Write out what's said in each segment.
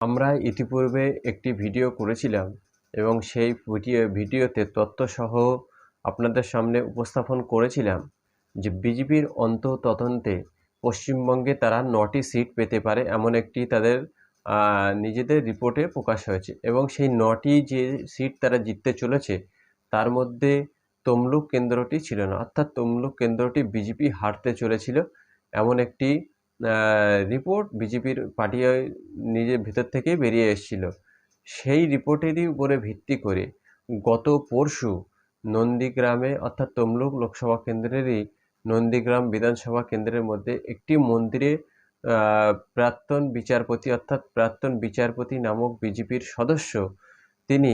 আমরা ইতিপূর্বে একটি ভিডিও করেছিলাম এবং সেই ভিডিও, ভিডিওতে তথ্যসহ আপনাদের সামনে উপস্থাপন করেছিলাম যে বিজেপির অন্তঃতদন্তে পশ্চিমবঙ্গে তারা নটি সিট পেতে পারে এমন একটি তাদের নিজেদের রিপোর্টে প্রকাশ হয়েছে এবং সেই নটি যে সিট তারা জিততে চলেছে তার মধ্যে তমলুক কেন্দ্রটি ছিল না। অর্থাৎ তমলুক কেন্দ্রটি বিজেপি হারতে চলেছিল এমন একটি রিপোর্ট বিজেপির পার্টি নিজের ভিতর থেকে বেরিয়ে এসেছিল। সেই রিপোর্টেরই উপরে ভিত্তি করে গত পরশু নন্দীগ্রামে, অর্থাৎ তমলুক লোকসভা কেন্দ্রেরই নন্দীগ্রাম বিধানসভা কেন্দ্রের মধ্যে একটি মন্দিরে প্রাক্তন বিচারপতি, অর্থাৎ প্রাক্তন বিচারপতি নামক বিজেপির সদস্য তিনি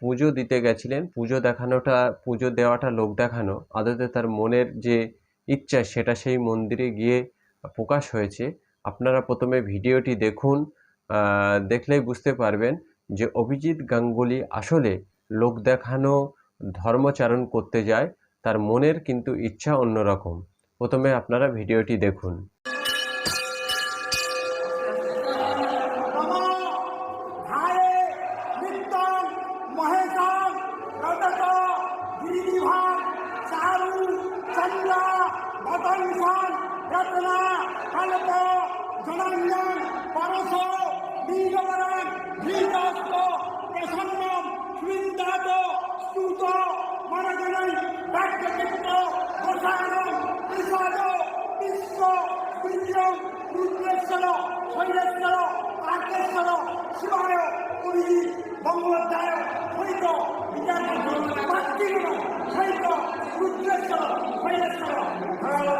পুজো দিতে গেছিলেন। পুজো দেখানোটা, পুজো দেওয়াটা লোক দেখানো। আদতে তার মনের যে ইচ্ছা, সেটা সেই মন্দিরে গিয়ে প্রকাশ হয়েছে, আপনারা প্রথমে ভিডিওটি দেখুন দেখলেই বুঝতে পারবেন যে অভিজিৎ গাঙ্গুলি আসলে লোক দেখানো, ধর্মচারণ করতে যায়, তার মনের কিন্তু ইচ্ছা অন্যরকম। প্রথমে আপনারা ভিডিওটি দেখুন। 할라파 전환량 바로서 미가와란 미가스도 대성남 주인다도 수도 마라가는 박대백도 고사로 의사도 미소 민정 루트에서로 서일에서로 아께서로 시바요 우리 먹었다요 저희도 미안한 마티로 저희도 루트에서로 서일에서로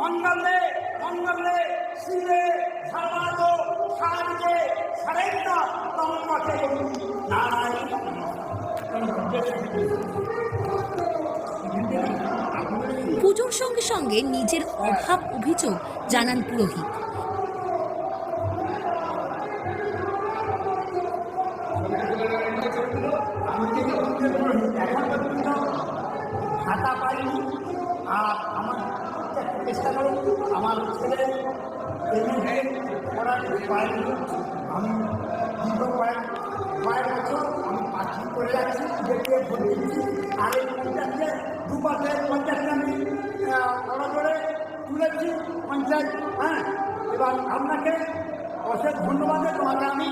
মঙ্গলে মঙ্গলে শিবে সর্বাদ সারিকে সরেন্দ্র তম্মকে নারায়ণ পুজোর সঙ্গে সঙ্গে নিজের অভাব অভিযোগ জানান পুরোহিত। আর আমার চেষ্টা করুন আমার ছেলে পড়ার পাইনি আমি দীর্ঘ কয়েক কয়েক বছর আমি পাখি করে যাচ্ছি দেখে ভোট দিচ্ছি আর এই পঞ্চায়েতে দু পাশে পঞ্চায়েতে আমি বড় করে তুলেছি, পঞ্চায়েত হ্যাঁ? এবার আপনাকে অশেষ ধন্যবাদ, তোমাকে আমি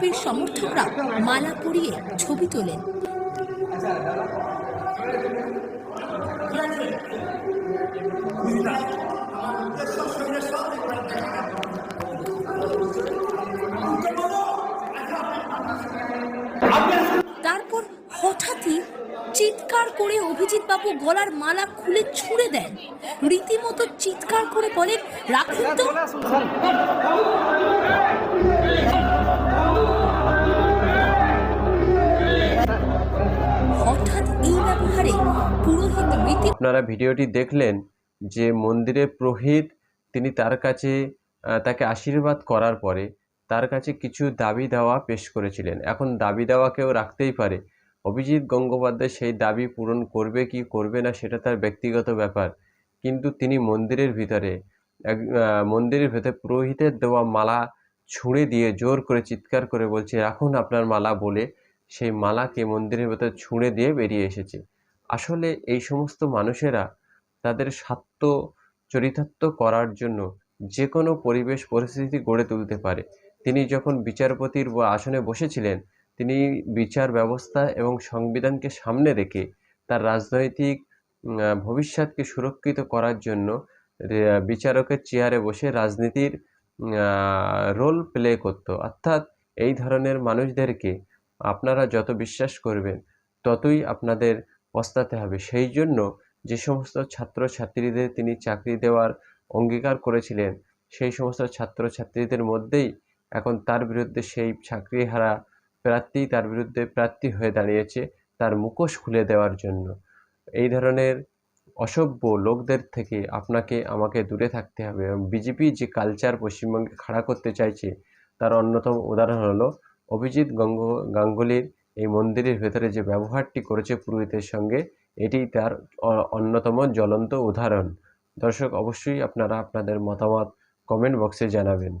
বিজেপির সমর্থকরা মালা পরিয়ে ছবি তোলেন। তারপর হঠাৎই চিৎকার করে অভিজিৎ বাবু গলার মালা খুলে ছুঁড়ে দেন। রীতিমতো চিৎকার করে বলেন, রাখুন তো। আপনারা ভিডিওটি দেখলেন যে মন্দিরে পুরোহিত তিনি তার কাছে তাকে আশীর্বাদ করার পরে তার কাছে কিছু দাবি দেওয়া পেশ করেছিলেন। এখন দাবি দেওয়া কেউ রাখতেই পারে। অভিজিৎ গঙ্গোপাধ্যায় সেই দাবি পূরণ করবে কি করবে না সেটা তার ব্যক্তিগত ব্যাপার। কিন্তু তিনি মন্দিরের ভিতরে, এক মন্দিরের ভেতরে পুরোহিতের দেওয়া মালা ছুঁড়ে দিয়ে জোর করে চিৎকার করে বলছে, রাখুন আপনার মালা বলে সেই মালাকে মন্দিরের ভেতরে ছুঁড়ে দিয়ে বেরিয়ে এসেছে। আসলে এই সমস্ত মানুষেরা তাদের স্বার্থ চরিতার্থ করার জন্য যে কোনো পরিবেশ পরিস্থিতি গড়ে তুলতে পারে। তিনি যখন বিচারপতির আসনে বসেছিলেন, তিনি বিচার ব্যবস্থা এবং সংবিধানকে সামনে রেখে তার রাজনৈতিক ভবিষ্যৎকে সুরক্ষিত করার জন্য বিচারকের চেয়ারে বসে রাজনীতির রোল প্লে করতো। অর্থাৎ এই ধরনের মানুষদেরকে আপনারা যত বিশ্বাস করবেন, ততই আপনাদের পস্তাতে হবে। সেই জন্য যে সমস্ত ছাত্রছাত্রীদের তিনি চাকরি দেওয়ার অঙ্গীকার করেছিলেন, সেই সমস্ত ছাত্রছাত্রীদের মধ্যেই এখন তার বিরুদ্ধে সেই চাকরিহারা প্রার্থী তার বিরুদ্ধে প্রার্থী হয়ে দাঁড়িয়েছে তার মুখোশ খুলে দেওয়ার জন্য। এই ধরনের অসভ্য লোকদের থেকে আপনাকে, আমাকে দূরে থাকতে হবে এবং বিজেপি যে কালচার পশ্চিমবঙ্গে খাড়া করতে চাইছে, তার অন্যতম উদাহরণ হলো অভিজিৎ গঙ্গ, গাঙ্গুলির এই মন্দিরের ভেতরে যে ব্যবহারটি করেছে পুরোহিতের সঙ্গে, এটি তার অন্যতম জ্বলন্ত উদাহরণ। দর্শক, অবশ্যই আপনারা আপনাদের মতামত কমেন্ট বক্সে জানাবেন।